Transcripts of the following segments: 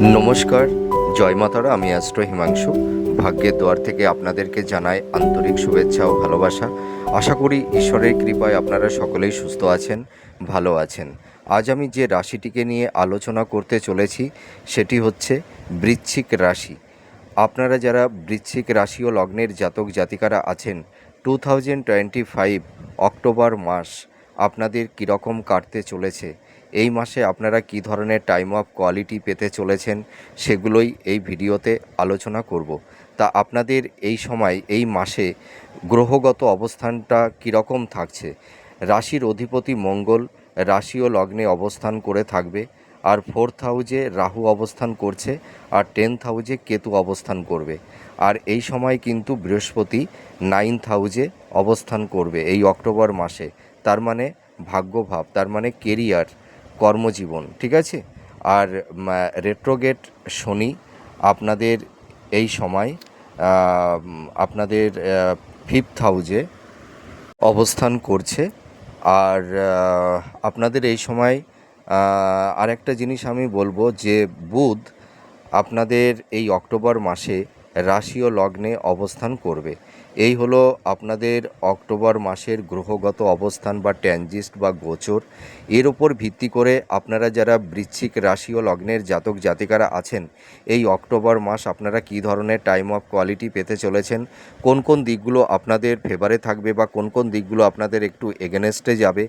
নমস্কার, জয় মাতারা, আমি অ্যাস্ট্রো হিমাংশু। ভাগ্যের দোয়ার থেকে আপনাদেরকে জানাই আন্তরিক শুভেচ্ছা ও ভালোবাসা। আশা করি ঈশ্বরের কৃপায় আপনারা সকলেই সুস্থ আছেন, ভালো আছেন। আজ আমি যে রাশিটিকে নিয়ে আলোচনা করতে চলেছি, সেটি হচ্ছে বৃশ্চিক রাশি। আপনারা যারা বৃশ্চিক রাশি ও লগ্নের জাতক জাতিকারা আছেন two thousand twenty five October মাস আপনাদের কীরকম কাটতে চলেছে? এই মাসে আপনারা কী ধরনের টাইম অফ কোয়ালিটি পেতে চলেছেন সেগুলোই এই ভিডিওতে আলোচনা করব। তা আপনাদের এই সময়, এই মাসে গ্রহগত অবস্থানটা কীরকম থাকছে? রাশির অধিপতি মঙ্গল রাশি ও লগ্নে অবস্থান করে থাকবে, আর ফোর্থ হাউজে রাহু অবস্থান করছে, আর টেন্থ হাউজে কেতু অবস্থান করবে। আর এই সময় কিন্তু বৃহস্পতি নাইন্থ হাউজে অবস্থান করবে এই অক্টোবর মাসে। তার মানে ভাগ্যভাব তার মানে কেরিয়ার কর্মজীবন ঠিক আছে? আর রেট্রোগেট শনি আপনাদের এই সময় আপনাদের ফিফথ হাউজে অবস্থান করছে। আর আপনাদের এই সময় আহ, আরেকটা জিনিস আমি বলব যে বুধ আপনাদের এই অক্টোবর মাসে রাশি ও লগ্নে অবস্থান করবে। এই হলো আপনাদের অক্টোবর মাসের গ্রহগত অবস্থান বা ট্যানজিস্ট বা গোচর। এর ওপর ভিত্তি করে আপনারা যারা বৃশ্চিক রাশি ও লগ্নের জাতক জাতিকারা আছেন, এই অক্টোবর মাস আপনারা কী ধরনের টাইম অফ কোয়ালিটি পেতে চলেছেন? কোন কোন দিকগুলো আপনাদের ফেভারে থাকবে বা কোন কোন দিকগুলো আপনাদের একটু এগেনস্টে যাবে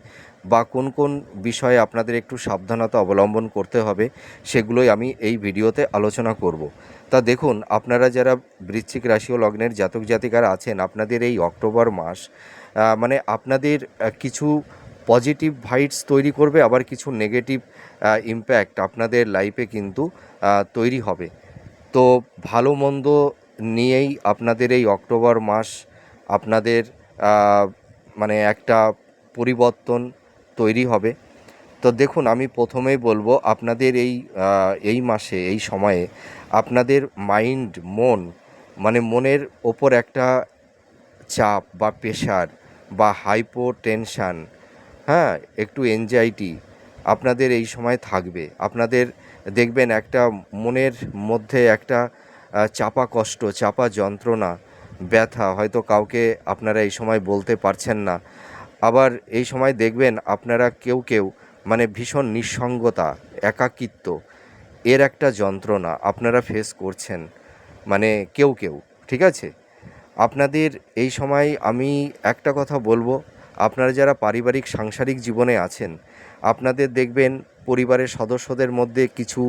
বা কোন কোন বিষয়ে আপনাদের একটু সাবধানতা অবলম্বন করতে হবে, সেগুলোই আমি এই ভিডিওতে আলোচনা করব। তা দেখুন, আপনারা যারা বৃশ্চিক রাশি ও লগ্নের জাতক জাতিকারা আছেন, আপনাদের এই অক্টোবর মাস মানে আপনাদের কিছু পজিটিভ ভাইটস তৈরি করবে, আবার কিছু নেগেটিভ ইম্প্যাক্ট আপনাদের লাইফে কিন্তু তৈরি হবে। তো ভালো মন্দ নিয়েই আপনাদের এই অক্টোবর মাস আপনাদের মানে একটা পরিবর্তন তৈরি হবে। তো দেখুন, আমি প্রথমেই বলব, আপনাদের এই এই মাসে, এই সময়ে আপনাদের মাইন্ড মন মানে মনের ওপর একটা চাপ বা প্রেশার বা হাইপো টেনশান হ্যাঁ একটু এনজাইটি আপনাদের এই সময় থাকবে। আপনাদের দেখবেন একটা মনের মধ্যে একটা চাপা কষ্ট, চাপা যন্ত্রণা, ব্যথা হয়তো কাউকে আপনারা এই সময় বলতে পারছেন না। আবার এই সময় দেখবেন আপনারা কেউ কেউ মানে ভীষণ নিঃসঙ্গতা, একাকিত্ব, এর একটা যন্ত্রণা আপনারা ফেস করছেন মানে কেউ কেউ, ঠিক আছে? আপনাদের এই সময় আমি একটা কথা বলব আপনারা যারা পারিবারিক, সাংসারিক জীবনে আছেন, আপনাদের দেখবেন পরিবারের সদস্যদের মধ্যে কিছু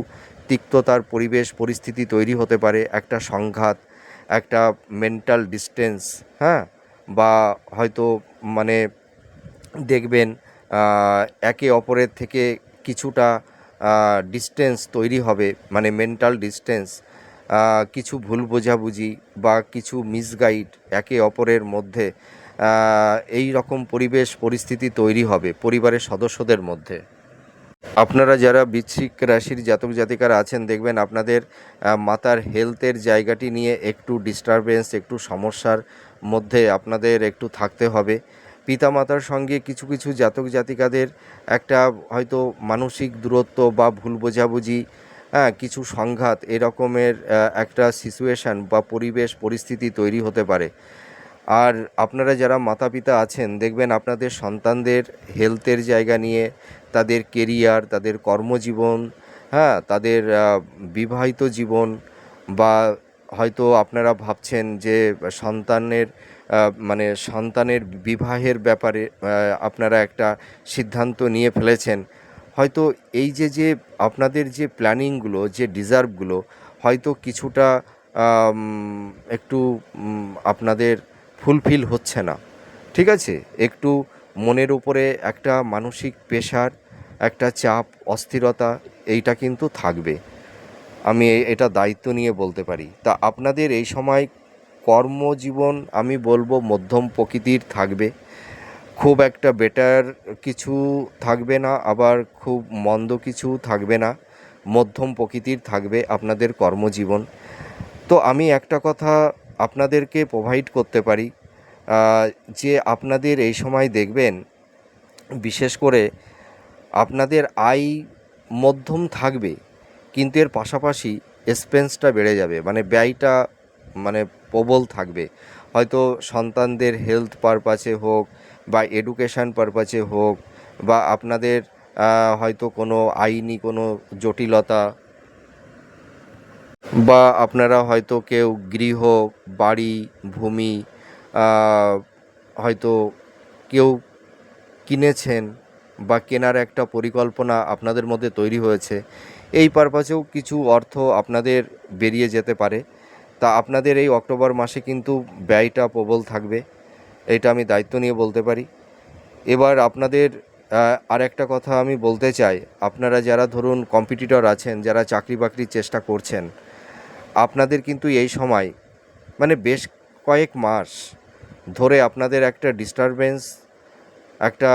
তিক্ততার পরিবেশ, পরিস্থিতি তৈরি হতে পারে। একটা সংঘাত, একটা মেন্টাল ডিস্টেন্স হ্যাঁ? বা হয়তো মানে দেখবেন একে অপরের থেকে কিছুটা ডিস্টেন্স তৈরি হবে মানে মেন্টাল ডিস্টেন্স কিছু ভুল বোঝাবুঝি বা কিছু মিসগাইড একে অপরের মধ্যে এই রকম পরিবেশ, পরিস্থিতি তৈরি হবে পরিবারের সদস্যদের মধ্যে। আপনারা যারা বৃশ্চিক রাশির জাতক জাতিকারা আছেন, দেখবেন আপনাদের মাতার হেলথের জায়গাটি নিয়ে একটু ডিস্টারবেন্স একটু সমস্যার মধ্যে আপনাদের একটু থাকতে হবে। পিতামাতার সঙ্গে কিছু কিছু জাতক জাতিকাদের একটা হয়তো মানসিক দূরত্ব বা ভুল বোঝাবুঝি হ্যাঁ কিছু সংঘাত এরকমের একটা সিচুয়েশান বা পরিবেশ, পরিস্থিতি তৈরি হতে পারে। আর আপনারা যারা মাতা পিতা আছেন, দেখবেন আপনাদের সন্তানদের হেলথের জায়গা নিয়ে, তাদের কেরিয়ার তাদের কর্মজীবন হ্যাঁ তাদের বিবাহিত জীবন বা হয়তো আপনারা ভাবছেন যে সন্তানের মানে সন্তানের বিবাহের ব্যাপারে আপনারা একটা সিদ্ধান্ত নিয়ে ফেলেছেন। হয়তো এই যে যে আপনাদের যে প্ল্যানিংগুলো, যে ডিজার্ভগুলো, হয়তো কিছুটা একটু আপনাদের ফুলফিল হচ্ছে না। ঠিক আছে? একটু মনের উপরে একটা মানসিক প্রেশার, একটা চাপ, অস্থিরতা, এইটা কিন্তু থাকবে। আমি এটা দায়িত্ব নিয়ে বলতে পারি। তা আপনাদের এই সময় কর্মজীবন, আমি বলব মধ্যম প্রকৃতির থাকবে। খুব একটা বেটার কিছু থাকবে না, আবার খুব মন্দ কিছু থাকবে না। মধ্যম প্রকৃতির থাকবে আপনাদের কর্মজীবন। তো আমি একটা কথা আপনাদেরকে প্রোভাইড করতে পারি। যে আপনাদের এই সময় দেখবেন, বিশেষ করে আপনাদের আয় মধ্যম থাকবে, কিন্তু এর পাশাপাশি এক্সপেন্সটা বেড়ে যাবে মানে ব্যয়টা মানে প্রবল থাকবে। হয়তো সন্তানদের হেলথ পারপাসে হোক বা এডুকেশান পারপাসে হোক বা আপনাদের হয়তো কোনো আইনি কোনো জটিলতা বা আপনারা হয়তো কেউ গৃহ, বাড়ি, ভূমি হয়তো কেউ কিনেছেন বা কেনার একটা পরিকল্পনা আপনাদের মধ্যে তৈরি হয়েছে, এই পারপাসেও কিছু অর্থ আপনাদের বেরিয়ে যেতে পারে। তা আপনাদের এই অক্টোবর মাসে কিন্তু ব্যয়টা প্রবল থাকবে, এটা আমি দায়িত্ব নিয়ে বলতে পারি। এবার আপনাদের আর একটা কথা আমি বলতে চাই, আপনারা যারা ধরুন কম্পিটিটর আছেন, যারা চাকরি বাকরির চেষ্টা করছেন আপনাদের কিন্তু এই সময় মানে বেশ কয়েক মাস ধরে আপনাদের একটা ডিস্টারবেন্স একটা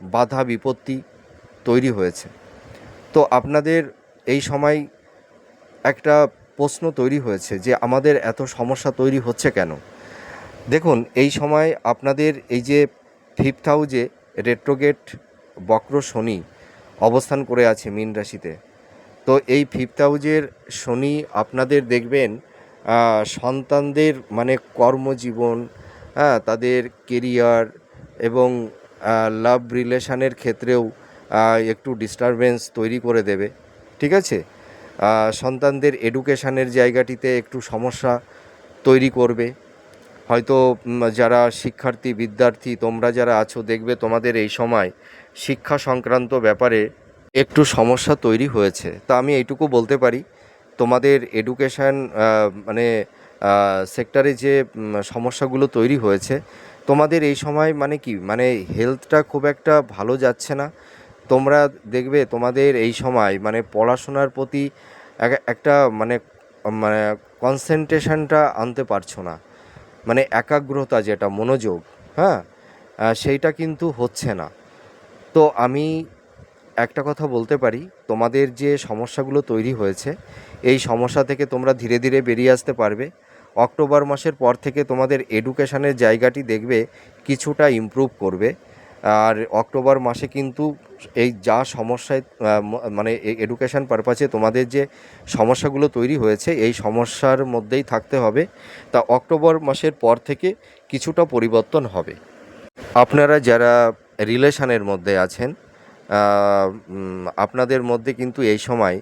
বাধা বিপত্তি তৈরি হয়েছে। তো আপনাদের এই সময় একটা প্রশ্ন তৈরি হয়েছে যে আমাদের এত সমস্যা তৈরি হচ্ছে কেন? দেখুন, এই সময় আপনাদের এই যে ফিফথ হাউজে রেট্রোগেট বক্র শনি অবস্থান করে আছে মীন রাশিতে তো এই ফিফথ হাউজের শনি আপনাদের দেখবেন সন্তানদের মানে কর্মজীবন হ্যাঁ তাদের কেরিয়ার এবং লাভ রিলেশানের ক্ষেত্রেও একটু ডিস্টারবেন্স তৈরি করে দেবে, ঠিক আছে? সন্তানদের এডুকেশানের জায়গাটিতে একটু সমস্যা তৈরি করবে। হয়তো যারা শিক্ষার্থী, বিদ্যার্থী, তোমরা যারা আছো, দেখবে তোমাদের এই সময় শিক্ষা সংক্রান্ত ব্যাপারে একটু সমস্যা তৈরি হয়েছে। তা আমি এইটুকু বলতে পারি, তোমাদের এডুকেশান মানে সেক্টরে যে সমস্যাগুলো তৈরি হয়েছে, তোমাদের এই সময় মানে কি? মানে হেলথটা খুব একটা ভালো যাচ্ছে না। তোমরা দেখবে তোমাদের এই সময় মানে পড়াশোনার প্রতি একটা মানে মানে কনসেন্ট্রেশনটা আনতে পারছ না। মানে একাগ্রতা যেটা, মনোযোগ হ্যাঁ? সেইটা কিন্তু হচ্ছে না। তো আমি একটা কথা বলতে পারি, তোমাদের যে সমস্যাগুলো তৈরি হয়েছে, এই সমস্যা থেকে তোমরা ধীরে ধীরে বেরিয়ে আসতে পারবে। অক্টোবর মাসের পর থেকে তোমাদের এডুকেশানের জায়গাটি দেখবে কিছুটা ইমপ্রুভ করবে। আর অক্টোবর মাসে কিন্তু এই যা সমস্যায় মানে এডুকেশন পারপাসে তোমাদের যে সমস্যাগুলো তৈরি হয়েছে, এই সমস্যার মধ্যেই থাকতে হবে। তা অক্টোবর মাসের পর থেকে কিছুটা পরিবর্তন হবে। আপনারা যারা রিলেশানের মধ্যে আছেন আপনাদের মধ্যে কিন্তু এই সময়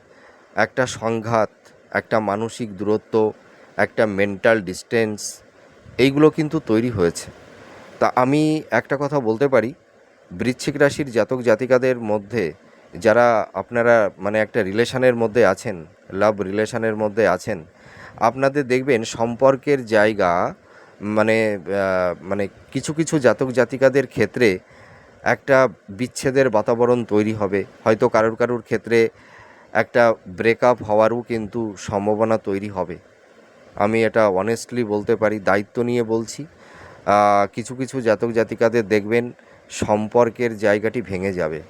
একটা সংঘাত, একটা মানসিক দূরত্ব, একটা মেন্টাল ডিস্টেন্স এইগুলো কিন্তু তৈরি হয়েছে। তা আমি একটা কথা বলতে পারি, বৃশ্চিক রাশির জাতক জাতিকাদের মধ্যে যারা আপনারা মানে একটা রিলেশনের মধ্যে আছেন লাভ রিলেশনের মধ্যে আছেন, আপনাদের দেখবেন সম্পর্কের জায়গা মানে মানে কিছু কিছু জাতক জাতিকাদের ক্ষেত্রে একটা বিচ্ছেদের বাতাবরণ তৈরি হবে। হয়তো কারোর কারোর ক্ষেত্রে একটা ব্রেকআপ হওয়ারও কিন্তু সম্ভাবনা তৈরি হবে। আমি এটা অনেস্টলি বলতে পারি, দায়িত্ব নিয়ে বলছি। কিছু কিছু জাতক জাতিকাদের দেখবেন সম্পর্কের জায়গাটি ভেঙে যাবে।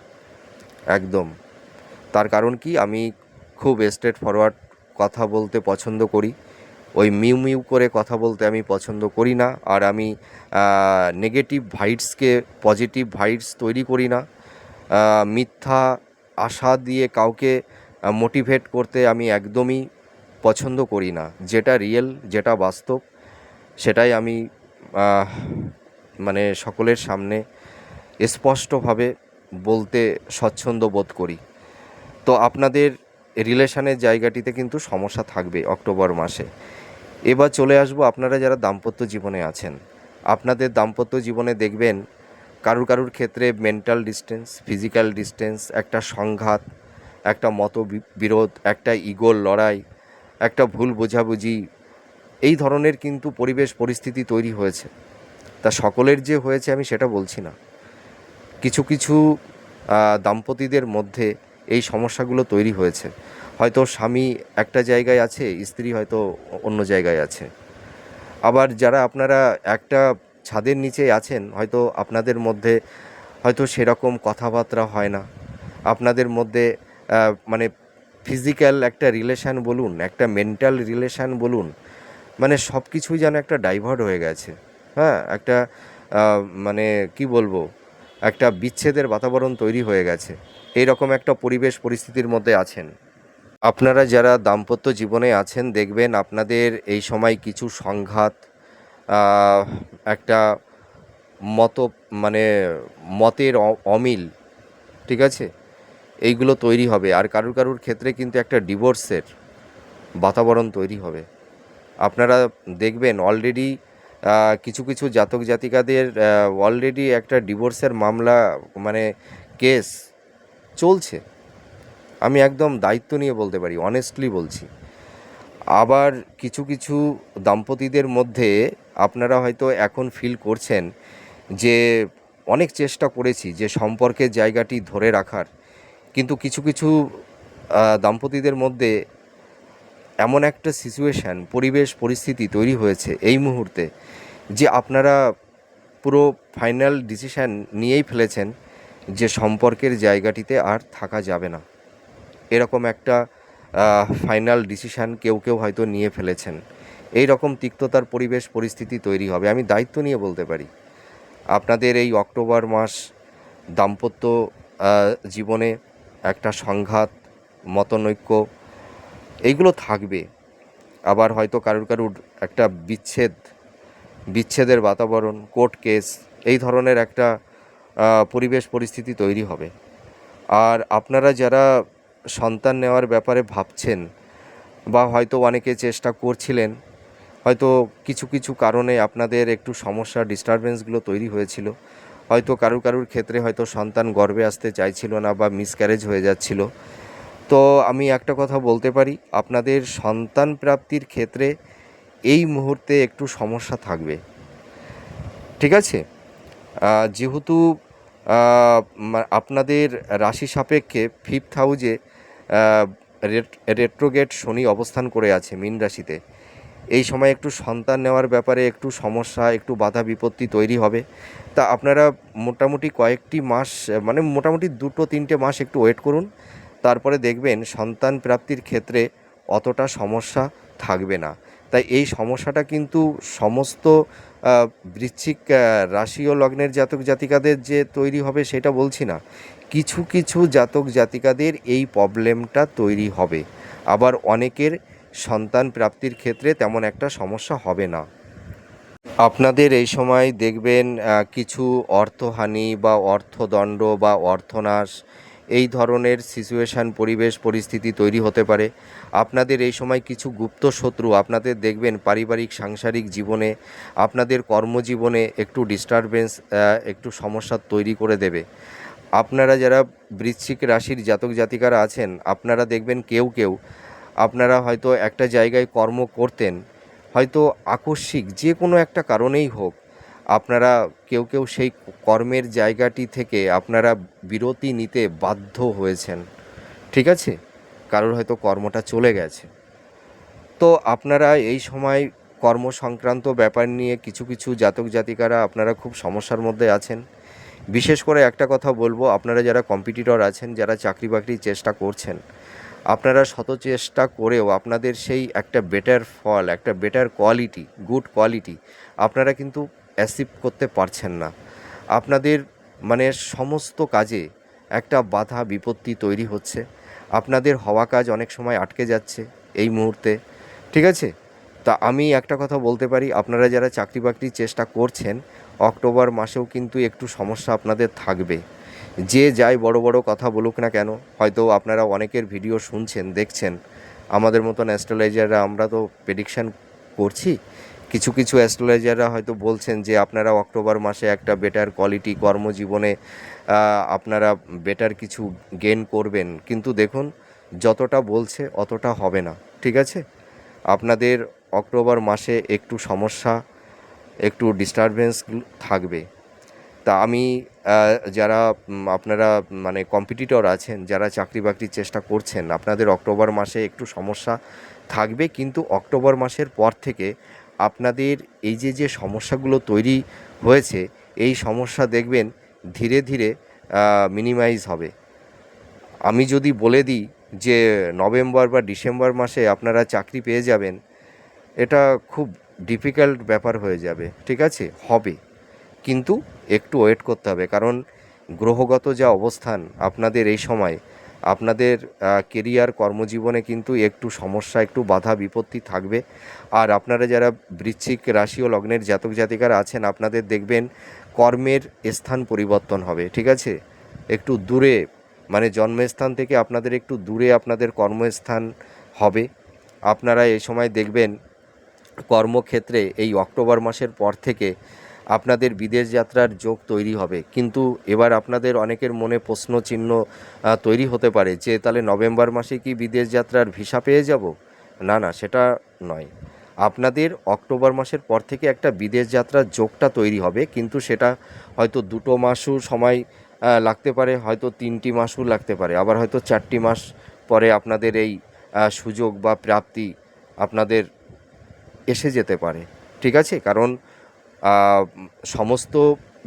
একদম। তার কারণ কি? আমি খুব স্ট্রেট ফরওয়ার্ড কথা বলতে পছন্দ করি। ওই মিউ মিউ করে কথা বলতে আমি পছন্দ করি না, আর আমি নেগেটিভ ভাইটসকে পজিটিভ ভাইটস তৈরি করি না। মিথ্যা, আশা দিয়ে কাউকে মোটিভেট করতে আমি একদমই পছন্দ করি না। যেটা রিয়েল যেটা বাস্তব, সেটাই আমি মানে সকলের সামনে স্পষ্টভাবে বলতে স্বচ্ছন্দ বোধ করি। তো আপনাদের রিলেশনের জায়গাটিতে কিন্তু সমস্যা থাকবে অক্টোবর মাসে। এবার চলে আসব আপনারা যারা দাম্পত্য জীবনে আছেন। আপনাদের দাম্পত্য জীবনে দেখবেন কারুর কারুর ক্ষেত্রে মেন্টাল ডিস্টেন্স ফিজিক্যাল ডিস্টেন্স একটা সংঘাত, একটা মত বিরোধ একটা ইগোর লড়াই, একটা ভুল বোঝাবুঝি, এই ধরনের কিন্তু পরিবেশ পরিস্থিতি তৈরি হয়েছে। তা সকলের যে হয়েছে আমি সেটা বলছি না। কিছু কিছু দাম্পতিদের মধ্যে এই সমস্যাগুলো তৈরি হয়েছে। হয়তো স্বামী একটা জায়গায় আছে, স্ত্রী হয়তো অন্য জায়গায় আছে। আবার যারা আপনারা একটা ছাদের নিচে আছেন, হয়তো আপনাদের মধ্যে হয়তো সেরকম কথাবার্তা হয় না। আপনাদের মধ্যে মানে ফিজিক্যাল একটা রিলেশান বলুন, একটা মেন্টাল রিলেশান বলুন মানে সব কিছুই যেন একটা ডাইভার্ট হয়ে গেছে। হ্যাঁ একটা মানে কি বলব, একটা বিচ্ছেদের বাতাবরণ তৈরি হয়ে গেছে। এই রকম একটা পরিবেশ পরিস্থিতির মধ্যে আছেন। আপনারা যারা দাম্পত্য জীবনে আছেন, দেখবেন আপনাদের এই সময় কিছু সংঘাত একটা মত মানে মতের অমিল, ঠিক আছে? এইগুলো তৈরি হবে। আর কারুর কারুর ক্ষেত্রে কিন্তু একটা ডিভোর্সের বাতাবরণ তৈরি হবে। আপনারা দেখবেন অলরেডি কিছু কিছু জাতক জাতিকাদের অলরেডি একটা ডিভোর্সের মামলা মানে কেস চলছে। আমি একদম দায়িত্ব নিয়ে বলতে পারি অনেস্টলি বলছি। আবার কিছু কিছু দাম্পতিদের মধ্যে আপনারা হয়তো এখন ফিল করছেন যে অনেক চেষ্টা করেছি যে সম্পর্কের জায়গাটি ধরে রাখার। কিন্তু কিছু কিছু দাম্পতিদের মধ্যে এমন একটা সিচুয়েশান পরিবেশ, পরিস্থিতি তৈরি হয়েছে এই মুহূর্তে যে আপনারা পুরো ফাইনাল ডিসিশান নিয়েই ফেলেছেন। যে সম্পর্কের জায়গাটিতে আর থাকা যাবে না। এরকম একটা ফাইনাল ডিসিশান কেউ কেউ হয়তো নিয়ে ফেলেছেন। এই রকম তিক্ততার পরিবেশ, পরিস্থিতি তৈরি হবে। আমি দায়িত্ব নিয়ে বলতে পারি, আপনাদের এই অক্টোবর মাস দাম্পত্য জীবনে একটা সংঘাত, মতনৈক্য, এইগুলো থাকবে। আবার হয়তো কারুর কারুর একটা বিচ্ছেদ, বিচ্ছেদের বাতাবরণ কোর্ট কেস এই ধরনের একটা পরিবেশ পরিস্থিতি তৈরি হবে। আর আপনারা যারা সন্তান নেওয়ার ব্যাপারে ভাবছেন বা হয়তো অনেকে চেষ্টা করছিলেন, হয়তো কিছু কিছু কারণে আপনাদের একটু সমস্যা ডিস্টারবেন্সগুলো তৈরি হয়েছিল। হয়তো কারুর কারুর ক্ষেত্রে হয়তো সন্তান গর্বে আসতে চাইছিল না বা মিসক্যারেজ হয়ে যাচ্ছিল। তো আমি একটা কথা বলতে পারি, আপনাদের সন্তান প্রাপ্তির ক্ষেত্রে এই মুহূর্তে একটু সমস্যা থাকবে। ঠিক আছে? যেহেতু আপনাদের রাশি সাপেক্ষে ফিফথ হাউজে রেট্রোগেট শনি অবস্থান করে আছে মীন রাশিতে। এই সময় একটু সন্তান নেওয়ার ব্যাপারে একটু সমস্যা, একটু বাধা বিপত্তি তৈরি হবে। তা আপনারা মোটামুটি কয়েকটি মাস মানে মোটামুটি দুটো তিনটে মাস একটু ওয়েট করুন। তারপরে দেখবেন সন্তান প্রাপ্তির ক্ষেত্রে অতটা সমস্যা থাকবে না। তাই এই সমস্যাটা কিন্তু সমস্ত বৃশ্চিক রাশি ও লগ্নের জাতক জাতিকাদের যে তৈরি হবে সেটা বলছি না। কিছু কিছু জাতক জাতিকাদের এই প্রবলেমটা তৈরি হবে। আবার অনেকের সন্তান প্রাপ্তির ক্ষেত্রে তেমন একটা সমস্যা হবে না। আপনাদের এই সময় দেখবেন কিছু অর্থহানি বা অর্থদণ্ড বা অর্থনাশ এই ধরনের সিচুয়েশান পরিবেশ, পরিস্থিতি তৈরি হতে পারে। আপনাদের এই সময় কিছু গুপ্ত শত্রু আপনাদের দেখবেন পারিবারিক, সাংসারিক জীবনে, আপনাদের কর্মজীবনে একটু ডিস্টারবেন্স একটু সমস্যা তৈরি করে দেবে। আপনারা যারা বৃশ্চিক রাশির জাতক জাতিকারা আছেন, আপনারা দেখবেন কেউ কেউ, আপনারা হয়তো একটা জায়গায় কর্ম করতেন, হয়তো আকস্মিক, যে কোনো একটা কারণেই হোক আপনারা কেউ কেউ সেই কর্মের জায়গাটি থেকে আপনারা বিরতি নিতে বাধ্য হয়েছেন। ঠিক আছে? কারোর হয়তো কর্মটা চলে গেছে। তো আপনারা এই সময় কর্ম সংক্রান্ত ব্যাপার নিয়ে কিছু কিছু জাতক জাতিকারা আপনারা খুব সমস্যার মধ্যে আছেন। বিশেষ করে একটা কথা বলব, আপনারা যারা কম্পিটিটর আছেন, যারা চাকরি বাকরির চেষ্টা করছেন, আপনারা শত চেষ্টা করেও আপনাদের সেই একটা বেটার ফল, একটা বেটার কোয়ালিটি গুড কোয়ালিটি আপনারা কিন্তু অ্যাচিভ করতে পারছেন না। আপনাদের মানে সমস্ত কাজে একটা বাধা বিপত্তি তৈরি হচ্ছে। আপনাদের হওয়া কাজ অনেক সময় আটকে যাচ্ছে এই মুহূর্তে। ঠিক আছে? তা আমি একটা কথা বলতে পারি, আপনারা যারা চাকরি বাকরির চেষ্টা করছেন, অক্টোবর মাসেও কিন্তু একটু সমস্যা আপনাদের থাকবে। যে যাই বড় বড় কথা বলুক না কেন, হয়তো আপনারা অনেকের ভিডিও শুনছেন, দেখছেন। আমাদের মতন অ্যাস্ট্রোলজাররা আমরা তো প্রেডিকশান করছি। কিছু কিছু অ্যাস্ট্রোলজাররা হয়তো বলছেন যে আপনারা অক্টোবর মাসে একটা বেটার কোয়ালিটি কর্মজীবনে আপনারা বেটার কিছু গেন করবেন। কিন্তু দেখুন, যতটা বলছে অতটা হবে না। ঠিক আছে? আপনাদের অক্টোবর মাসে একটু সমস্যা, একটু ডিস্টারবেন্স থাকবে। তা আমি যারা আপনারা মানে কম্পিটিটর আছেন, যারা চাকরি বাকরির চেষ্টা করছেন, আপনাদের অক্টোবর মাসে একটু সমস্যা থাকবে। কিন্তু অক্টোবর মাসের পর থেকে আপনাদের এই যে যে সমস্যাগুলো তৈরি হয়েছে, এই সমস্যা দেখবেন ধীরে ধীরে মিনিমাইজ হবে। আমি যদি বলে দিই যে, নভেম্বর বা ডিসেম্বর মাসে আপনারা চাকরি পেয়ে যাবেন, এটা খুব ডিফিকাল্ট ব্যাপার হয়ে যাবে, ঠিক আছে? হবে। কিন্তু একটু ওয়েট করতে হবে, কারণ গ্রহগত যা অবস্থান আপনাদের এই সময় আপনাদের কেরিয়ার কর্মজীবনে কিন্তু একটু সমস্যা, একটু বাধা, বিপত্তি থাকবে। আর আপনারা যারা বৃশ্চিক রাশি ও লগ্নের জাতক জাতিকারা আছেন, আপনাদের দেখবেন কর্মের স্থান পরিবর্তন হবে, ঠিক আছে? একটু দূরে মানে জন্মস্থান থেকে আপনাদের একটু দূরে আপনাদের কর্মস্থান হবে। আপনারা এই সময় দেখবেন কর্মক্ষেত্রে এই অক্টোবর মাসের পর থেকে আপনাদের বিদেশ যাত্রার যোগ তৈরি হবে। কিন্তু এবার আপনাদের অনেকের মনে প্রশ্ন চিহ্ন তৈরি হতে পারে যে, তাহলে নভেম্বর মাসে কি বিদেশ যাত্রার ভিসা পেয়ে যাব? না না, সেটা নয়। আপনাদের অক্টোবর মাসের পর থেকে একটা বিদেশ যাত্রার যোগটা তৈরি হবে, কিন্তু সেটা হয়তো দুটো মাসও সময় লাগতে পারে, হয়তো তিনটি মাসও লাগতে পারে। আবার হয়তো চারটি মাস পরে আপনাদের এই সুযোগ বা প্রাপ্তি আপনাদের এসে যেতে পারে। ঠিক আছে? কারণ সমস্ত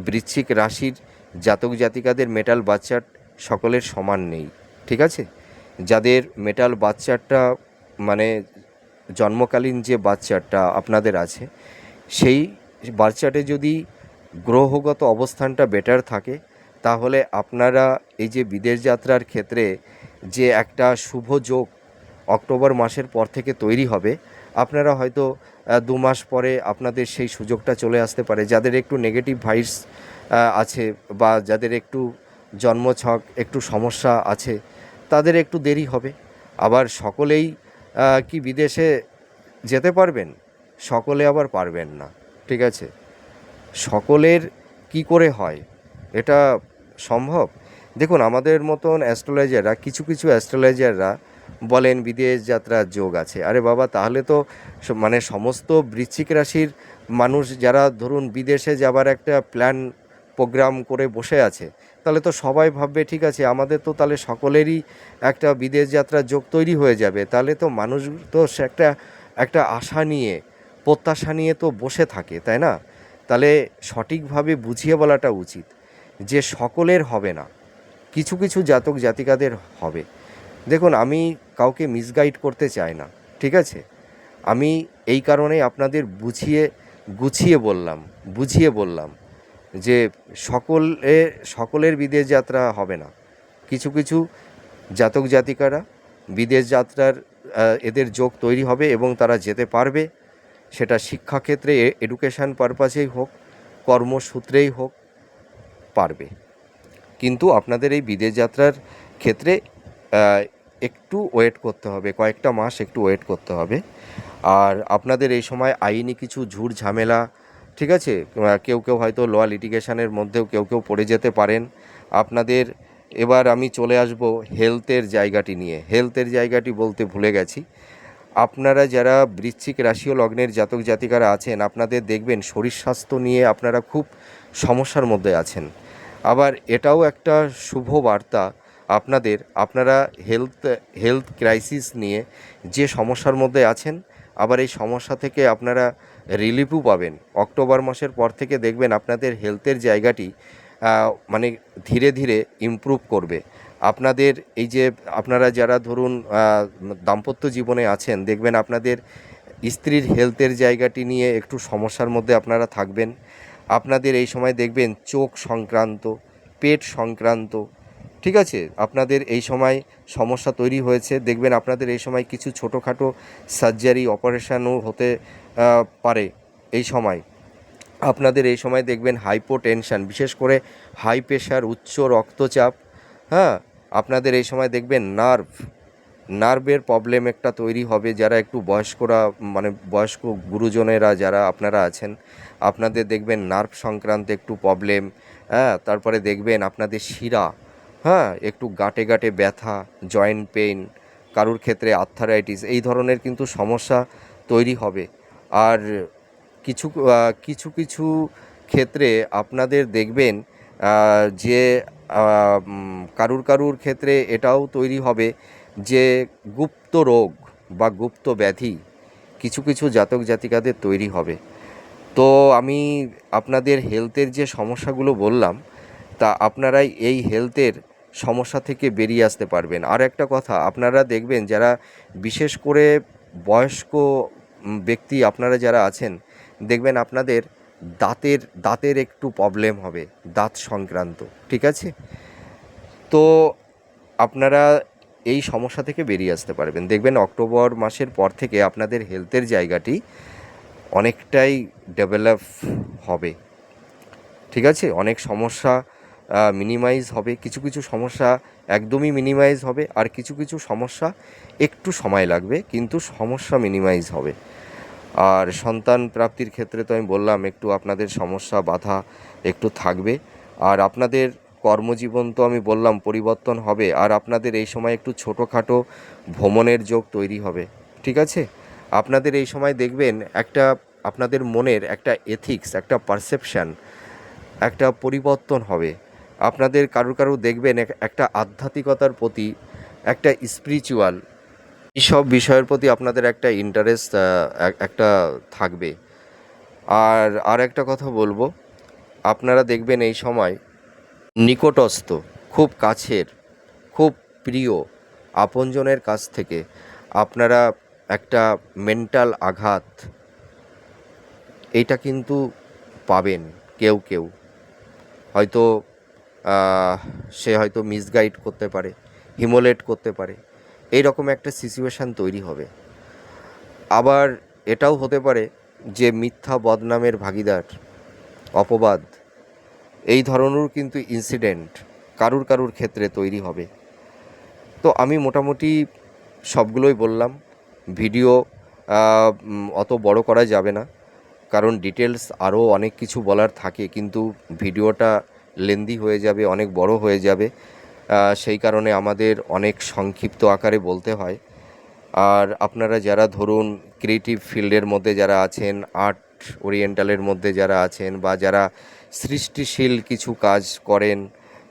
বৃশ্চিক রাশির জাতক জাতিকাদের মেটাল বাচ্চার সকলের সমান নেই, ঠিক আছে? যাদের মেটাল বাচ্চারটা মানে জন্মকালীন যে বাচ্চাটা আপনাদের আছে, সেই বাচ্চাটে যদি গ্রহগত অবস্থানটা বেটার থাকে, তাহলে আপনারা এই যে বিদেশ যাত্রার ক্ষেত্রে যে একটা শুভ যোগ অক্টোবর মাসের পর থেকে তৈরি হবে আপনারা হয়তো দু মাস পরে আপনাদের সেই সুযোগটা চলে আসতে পারে। যাদের একটু নেগেটিভ ভাইস আছে বা যাদের একটু জন্মছক, একটু সমস্যা আছে, তাদের একটু দেরি হবে। আবার সকলেই কি বিদেশে যেতে পারবেন? সকলে আবার পারবেন না। ঠিক আছে? সকলের কি করে হয়? এটা সম্ভব? দেখুন, আমাদের মতন অ্যাস্ট্রোলজাররা কিছু কিছু অ্যাস্ট্রোলজাররা বলেন, বিদেশ যাত্রার যোগ আছে। আরে বাবা, তাহলে তো মানে সমস্ত বৃশ্চিক রাশির মানুষ যারা ধরুন বিদেশে যাবার একটা প্ল্যান প্রোগ্রাম করে বসে আছে, তাহলে তো সবাই ভাববে, ঠিক আছে, আমাদের তো তাহলে সকলেরই একটা বিদেশ যাত্রার যোগ তৈরি হয়ে যাবে। তাহলে তো মানুষ তো একটা একটা আশা নিয়ে, প্রত্যাশা নিয়ে তো বসে থাকে, তাই না? তাহলে সঠিকভাবে বুঝিয়ে বলাটা উচিত যে সকলের হবে না, কিছু কিছু জাতক জাতিকাদের হবে। দেখুন, আমি কাউকে মিসগাইড করতে চাই না, ঠিক আছে? আমি এই কারণে আপনাদের বুঝিয়ে, গুছিয়ে বললাম, বুঝিয়ে বললাম যে সকলে, সকলের বিদেশ যাত্রা হবে না। কিছু কিছু জাতক জাতিকারা বিদেশ যাত্রার এদের যোগ তৈরি হবে এবং তারা যেতে পারবে। সেটা শিক্ষাক্ষেত্রে এডুকেশান পারপাসেই হোক, কর্মসূত্রেই হোক, পারবে। কিন্তু আপনাদের এই বিদেশ যাত্রার ক্ষেত্রে একটু ওয়েট করতে হবে, কয়েকটা মাস একটু ওয়েট করতে হবে। আর আপনাদের এই সময় আইনি কিছু ঝুট ঝামেলা, ঠিক আছে? কেউ কেউ হয়তো ল লিটিগেশনের মধ্যেও কেউ কেউ পড়ে যেতে পারেন। আপনাদের এবার আমি চলে আসব হেলথের জায়গাটি নিয়ে। হেলথের জায়গাটি বলতে ভুলে গেছি। আপনারা যারা বৃশ্চিক রাশি ও লগ্নের জাতক জাতিকারা আছেন, আপনাদের দেখবেন শরীর স্বাস্থ্য নিয়ে আপনারা খুব সমস্যার মধ্যে আছেন। আবার এটাও একটা শুভ বার্তা আপনাদের, আপনারা হেলথ হেলথ ক্রাইসিস নিয়ে যে সমস্যার মধ্যে আছেন, আবার এই সমস্যা থেকে আপনারা রিলিফও পাবেন। অক্টোবর মাসের পর থেকে দেখবেন আপনাদের হেলথের জায়গাটি মানে ধীরে ধীরে ইমপ্রুভ করবে। আপনাদের এই যে, আপনারা যারা ধরুন দাম্পত্য জীবনে আছেন, দেখবেন আপনাদের স্ত্রীর হেলথের জায়গাটি নিয়ে একটু সমস্যার মধ্যে আপনারা থাকবেন। আপনাদের এই সময় দেখবেন চোখ সংক্রান্ত, পেট সংক্রান্ত ঠিক আছে, আপনাদের এই সময় সমস্যা তৈরি হয়েছে, দেখবেন আপনাদের এই সময় কিছু ছোটোখাটো সার্জারি অপারেশনও হতে পারে এই সময়। আপনাদের এই সময় দেখবেন হাইপোটেনশন বিশেষ করে হাই প্রেশার উচ্চ রক্তচাপ হ্যাঁ? আপনাদের এই সময় দেখবেন নার্ভ নার্ভের প্রবলেম একটা তৈরি হবে, যারা একটু বয়স্করা মানে বয়স্ক গুরুজনেরা যারা আপনারা আছেন, আপনাদের দেখবেন নার্ভ সংক্রান্ত একটু প্রবলেম হ্যাঁ? তারপরে দেখবেন আপনাদের শিরা হ্যাঁ একটু গাঁটে গাঁটে ব্যথা জয়েন্ট পেইন কারুর ক্ষেত্রে আর্থারাইটিস এই ধরনের কিন্তু সমস্যা তৈরি হবে। আর কিছু কিছু কিছু ক্ষেত্রে আপনাদের দেখবেন যে কারুর কারুর ক্ষেত্রে এটাও তৈরি হবে যে, গুপ্ত রোগ বা গুপ্ত ব্যাধি কিছু কিছু জাতক জাতিকাদের তৈরি হবে। তো আমি আপনাদের হেলথের যে সমস্যাগুলো বললাম, তা আপনারাই এই হেলথের সমস্যা থেকে বেরিয়ে আসতে পারবেন। আর একটা কথা, আপনারা দেখবেন যারা বিশেষ করে বয়স্ক ব্যক্তি আপনারা যারা আছেন, দেখবেন আপনাদের দাঁতের দাঁতের একটু প্রবলেম হবে, দাঁত সংক্রান্ত, ঠিক আছে? তো আপনারা এই সমস্যা থেকে বেরিয়ে আসতে পারবেন। দেখবেন অক্টোবর মাসের পর থেকে আপনাদের হেলথের জায়গাটি অনেকটাই ডেভেলপ হবে, ঠিক আছে? অনেক সমস্যা মিনিমাইজ হবে। কিছু কিছু সমস্যা একদমই মিনিমাইজ হবে আর কিছু কিছু সমস্যা একটু সময় লাগবে, কিন্তু সমস্যা মিনিমাইজ হবে। আর সন্তান প্রাপ্তির ক্ষেত্রে তো আমি বললাম, একটু আপনাদের সমস্যা, বাধা একটু থাকবে। আর আপনাদের কর্মজীবন তো আমি বললাম, পরিবর্তন হবে। আর আপনাদের এই সময় একটু ছোটোখাটো ভ্রমণের যোগ তৈরি হবে। ঠিক আছে? আপনাদের এই সময় দেখবেন একটা, আপনাদের মনের একটা এথিক্স একটা পারসেপশান একটা পরিবর্তন হবে। আপনাদের কারুর কারুর দেখবেন এক- একটা আধ্যাত্মিকতার প্রতি, একটা স্পিরিচুয়াল এইসব বিষয়ের প্রতি আপনাদের একটা ইন্টারেস্ট একটা থাকবে। আর আর একটা কথা বলব, আপনারা দেখবেন এই সময় নিকটস্থ, খুব কাছের, খুব প্রিয় আপনজনের কাছ থেকে আপনারা একটা মেন্টাল আঘাত এইটা কিন্তু পাবেন কেউ কেউ। হয়তো সে হয়তো মিসগাইড করতে পারে হিমোলেট করতে পারে। এই রকম একটা সিচুয়েশান তৈরি হবে। আবার এটাও হতে পারে যে মিথ্যা বদনামের ভাগিদার, অপবাদ, এই ধরনের কিন্তু ইনসিডেন্ট কারুর কারুর ক্ষেত্রে তৈরি হবে। তো আমি মোটামুটি সবগুলোই বললাম। ভিডিও অত বড় করা যাবে না। কারণ ডিটেলস আরও অনেক কিছু বলার থাকে, কিন্তু ভিডিওটা লেন্দি হয়ে যাবে, অনেক বড় হয়ে যাবে। সেই কারণে আমাদের অনেক সংক্ষিপ্ত আকারে বলতে হয়। আর আপনারা যারা ধরুন ক্রিয়েটিভ ফিল্ডের মধ্যে যারা আছেন আর্ট ওরিয়েন্টালের মধ্যে যারা আছেন বা যারা সৃষ্টিশীল কিছু কাজ করেন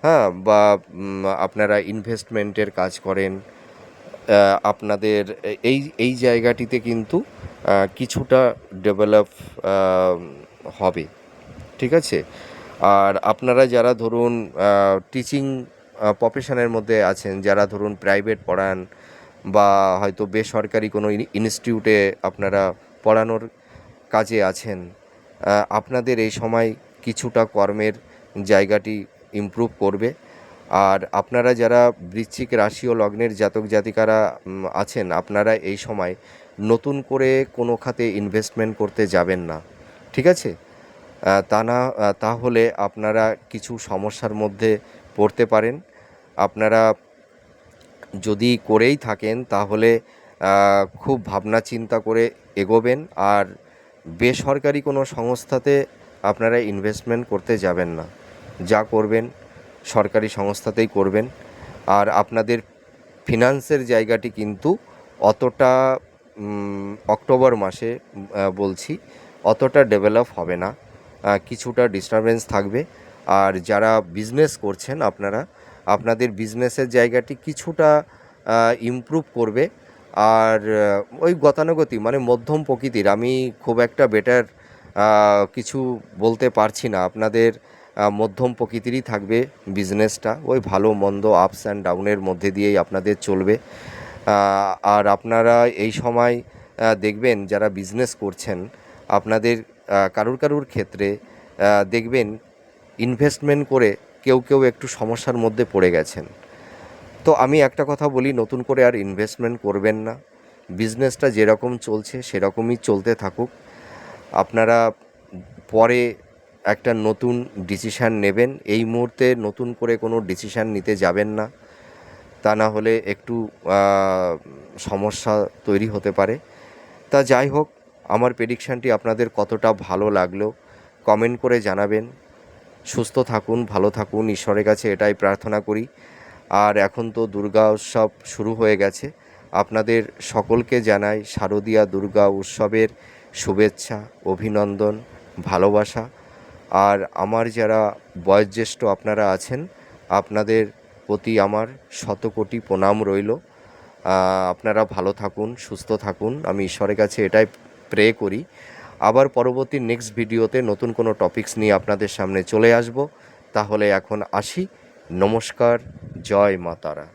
হ্যাঁ বা আপনারা ইনভেস্টমেন্টের কাজ করেন আপনাদের এই এই জায়গাটিতে কিন্তু কিছুটা ডেভেলপ হবে। ঠিক আছে? আর আপনারা যারা ধরুন টিচিং প্রফেশনের মধ্যে আছেন, যারা ধরুন প্রাইভেট পড়ান বা হয়তো বেসরকারি কোনো ইনস্টিটিউটে আপনারা পড়ানোর কাজে আছেন আপনাদের এই সময় কিছুটা কর্মের জায়গাটি ইমপ্রুভ করবে। আর আপনারা যারা বৃশ্চিক রাশি ও লগ্নের জাতক জাতিকারা আছেন, আপনারা এই সময় নতুন করে কোনো খাতে ইনভেস্টমেন্ট করতে যাবেন না। ঠিক আছে? তা না তাহলে আপনারা কিছু সমস্যার মধ্যে পড়তে পারেন। আপনারা যদি করেই থাকেন, তাহলে খুব ভাবনা চিন্তা করে এগোবেন আর বেসরকারি কোনো সংস্থাতে আপনারা ইনভেস্টমেন্ট করতে যাবেন না। যা করবেন, সরকারি সংস্থাতেই করবেন। আর আপনাদের ফিনান্সের জায়গাটি কিন্তু অতটা অক্টোবর মাসে বলছি, অতটা ডেভেলপ হবে না। কিছুটা ডিস্টারবেন্স থাকবে। আর যারা বিজনেস করছেন আপনারা, আপনাদের বিজনেসের জায়গাটি কিছুটা ইমপ্রুভ করবে। আর ওই গতানুগতি মানে মধ্যম প্রকৃতির, আমি খুব একটা বেটার কিছু বলতে পারছি না। আপনাদের মধ্যম প্রকৃতিরই থাকবে বিজনেসটা ওই ভালো, মন্দ আপস অ্যান্ড ডাউনের মধ্যে দিয়েই আপনাদের চলবে। আর আপনারা এই সময় দেখবেন, যারা বিজনেস করছেন, আপনাদের কারুর কারুর ক্ষেত্রে দেখবেন ইনভেস্টমেন্ট করে কেউ কেউ একটু সমস্যার মধ্যে পড়ে গেছেন। তো আমি একটা কথা বলি, নতুন করে আর ইনভেস্টমেন্ট করবেন না। বিজনেসটা যেরকম চলছে, সেরকমই চলতে থাকুক। আপনারা পরে একটা নতুন ডিসিশান নেবেন। এই মুহূর্তে নতুন করে কোনো ডিসিশান নিতে যাবেন না। তা না হলে একটু সমস্যা তৈরি হতে পারে। তা যাই হোক আমার প্রেডিকশানটি আপনাদের কতটা ভালো লাগল কমেন্ট করে জানাবেন। সুস্থ থাকুন, ভালো থাকুন, ঈশ্বরের কাছে এটাই প্রার্থনা করি। আর এখন তো দুর্গা উৎসব শুরু হয়ে গেছে। আপনাদের সকলকে জানাই শারদীয়া দুর্গা উৎসবের শুভেচ্ছা, অভিনন্দন, ভালোবাসা। আর আমার যারা বয়োজ্যেষ্ঠ আপনারা আছেন, আপনাদের প্রতি আমার শতকোটি প্রণাম রইল। আপনারা ভালো থাকুন, সুস্থ থাকুন। আমি ঈশ্বরের কাছে এটাই প্রে করি। আবার পরবর্তী নেক্সট ভিডিওতে নতুন কোনো টপিকস নিয়ে আপনাদের সামনে চলে আসব। তাহলে এখন আসি। নমস্কার, জয় মাতারা।